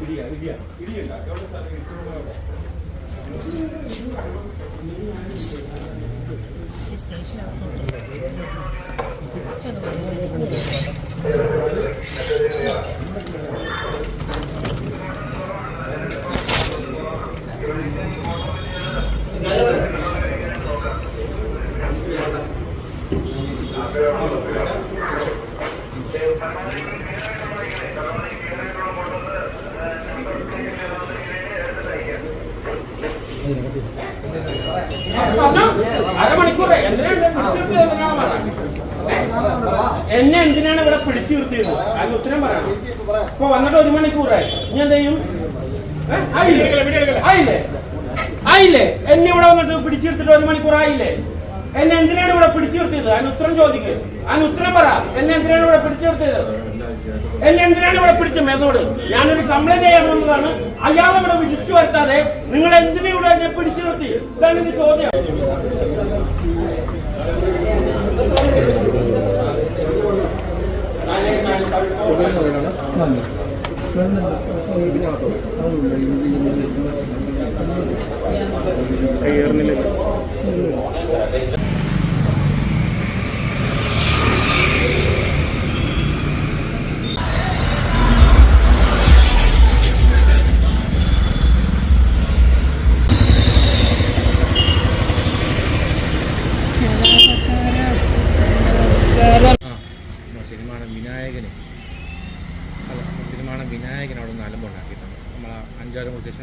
ഇടിയ ഇടിയ ഇടിയുണ്ട എവിടെ സ്ഥലം ഇടിച്ചു എന്നെ എന്തിനാണ് ഇവിടെ പിടിച്ചു നിർത്തിയത് അതിന് ഉത്തരം പറയണം. ഇപ്പൊ വന്നിട്ട് ഒരു മണിക്കൂറായി ഞാൻ എന്ത് ചെയ്യും? ആയില്ലേ? എന്നെ ഇവിടെ വന്നിട്ട് പിടിച്ചു നിർത്തിട്ട് ഒരു മണിക്കൂർ ആയില്ലേ? എന്നെ എന്തിനാണ് ഇവിടെ പിടിച്ചു നിർത്തിയത് അതിന് ഉത്തരം ചോദിക്കുക അതിന് ഉത്തരം പറ. എന്നെ എന്തിനാണ് ഇവിടെ പിടിച്ചു നിർത്തിയത് എന്നെ എന്തിനാണ് ഇവിടെ പിടിച്ചു മേതോട്? ഞാനൊരു കംപ്ലൈന്റ് ചെയ്യാൻ വന്നതാണ്. അയാളെ ഇവിടെ വിളിച്ചു വരുത്താതെ നിങ്ങൾ എന്തിനാ ഇവിടെ എന്നെ പിടിച്ചു നിർത്തി? ഇതാണ് എന്റെ ചോദ്യം. സിനിമയാണ് വിനായകന് അല്ല അവിടെ നിന്ന് അലമ്പുണ്ടാക്കിയിട്ടുണ്ട്. നമ്മൾ അഞ്ചാറ് മുത്തശ്ശൻ